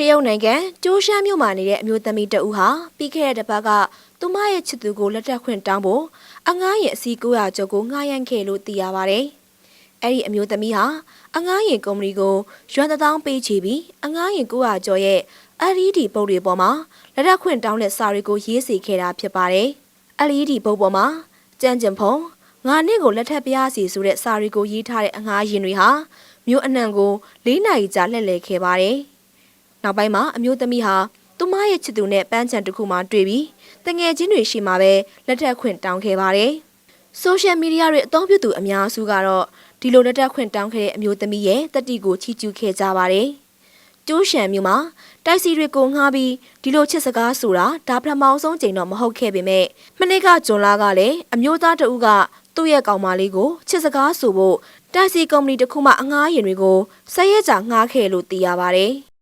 တရုတ်နိုင်ငံကျိုးရှမ်းမြို့မှာနေတဲ့အမျိုးသမီးတဦးဟာပြီးခဲ့တဲ့တစ်ပတ်ကသူမရဲ့ချစ်သူကိုလက်ထပ်ခွင့်တောင်းဖို့အငားရင်အစီ900ကျော်ကိုငှားရမ်းခဲ့လို့သိရပါဗျ။အဲ့ဒီအမျိုးသမီးဟာအငားရင်ကုမ္ပဏီကိုရွမ်တစ်သောင်းပေးချေပြီးအငားရင်900ကျော်ရဲ့ LED ပုတ်တွေပေါ်မှာလက်ထပ်ခွင့်တောင်းတဲ့စာတွေကိုရေးစီခဲ့တာဖြစ်ပါတယ်။ LED ပုတ်ပေါ်မှာကြမ်းကြင်ဖုံငါနဲ့ကိုလက်ထပ်ပြားစီဆိုတဲ့စာတွေကိုရေးထားတဲ့အငားရင်တွေဟာမြို့အနှံကို၄နိုင်ကြာလှည့်လည်ခဲ့ပါတယ်။ နောက်ပိုင်းမှာအမျိုးသမီးဟာသူမရဲ့ချစ်သူနဲ့ပန်းချံတစ်ခုမှတွေ့ပြီးတငယ်ချင်းတွေရှိမှပဲလက်ထပ်ခွင့်တောင်းခဲ့ပါတယ်။ဆိုရှယ်မီဒီယာတွေအသုံးပြုသူအများစုကတော့ဒီလိုလက်ထပ်ခွင့်တောင်းခဲ့တဲ့အမျိုးသမီးရဲ့တတိကိုချီးကျူးခဲ့ကြပါတယ်။ကျိုးရှံမျိုးမှာတိုက်စီတွေကိုငှားပြီးဒီလိုချစ်စကားဆိုတာဒါပထမအောင်ဆုံးချိန်တော့မဟုတ်ခဲ့ပေမဲ့မနေ့ကဂျွန်လာကလည်းအမျိုးသားတဦးကသူ့ရဲ့ကောင်မလေးကိုချစ်စကားဆိုဖို့တိုက်စီကုမ္ပဏီတစ်ခုမှအငှားရင်တွေကိုဆက်ရဲကြငှားခဲ့လို့သိရပါတယ်။